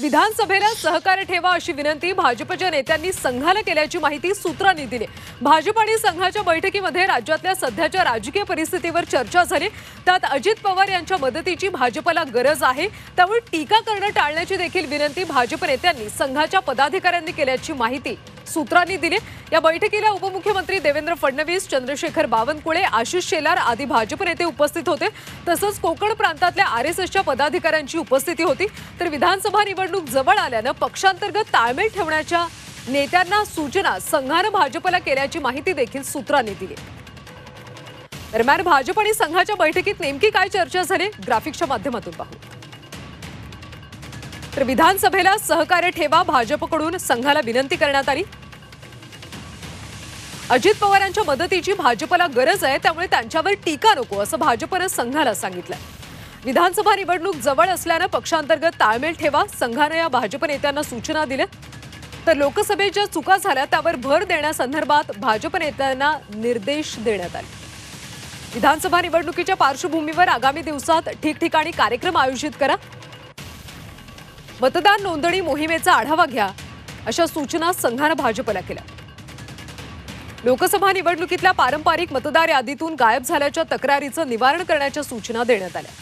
विधानसभेला सहकार्य ठेवा अशी विनंती भाजपच्या नेत्यांनी संघाला केल्याची माहिती सूत्रांनी दिली. भाजप आणि संघाच्या बैठकीमध्ये राज्यातल्या सध्याच्या राजकीय परिस्थितीवर चर्चा झाली. त्यात अजित पवार यांच्या मदतीची भाजपला गरज आहे. त्यामुळे टीका करणं टाळण्याची देखील विनंती भाजप नेत्यांनी संघाच्या पदाधिकाऱ्यांनी केल्याची माहिती सूत्रांनी दिली. या बैठकीला उपमुख्यमंत्री देवेंद्र फडणवीस चंद्रशेखर बावनकुळे आशिष शेलार आदी भाजप नेते उपस्थित होते. तसंच कोकण प्रांतातल्या आर एस एसच्या पदाधिकाऱ्यांची उपस्थिती होती. तर विधानसभा निवडणूक जवळ आल्यानं पक्षांतर्गत ताळमेळ ठेवण्याच्या नेत्यांना सूचना संघानं भाजपला केल्याची माहिती देखील सूत्रांनी दिली. दरम्यान भाजप आणि संघाच्या बैठकीत नेमकी काय चर्चा झाली? ग्राफिक्सच्या माध्यमातून पाहू. तर विधानसभेला सहकार्य ठेवा भाजपकडून संघाला विनंती करण्यात आली. अजित पवारांच्या मदतीची भाजपला गरज आहे त्यामुळे त्यांच्यावर टीका नको असं भाजपनं संघाला सांगितलं. विधानसभा निवडणूक जवळ असल्यानं पक्षांतर्गत ताळमेळ ठेवा संघानं या भाजप नेत्यांना सूचना दिल्या. तर लोकसभेत ज्या चुका झाल्या त्यावर भर देण्यासंदर्भात भाजप नेत्यांना निर्देश देण्यात आले. विधानसभा निवडणुकीच्या पार्श्वभूमीवर आगामी दिवसात ठिकठिकाणी कार्यक्रम आयोजित करा. मतदान नोंदणी मोहिमेचा आढावा घ्या अशा सूचना संघानं भाजपला केल्या. लोकसभा निवडणुकीतल्या पारंपरिक मतदार यादीतून गायब झाल्याच्या तक्रारीचं निवारण करण्याच्या सूचना देण्यात आल्या.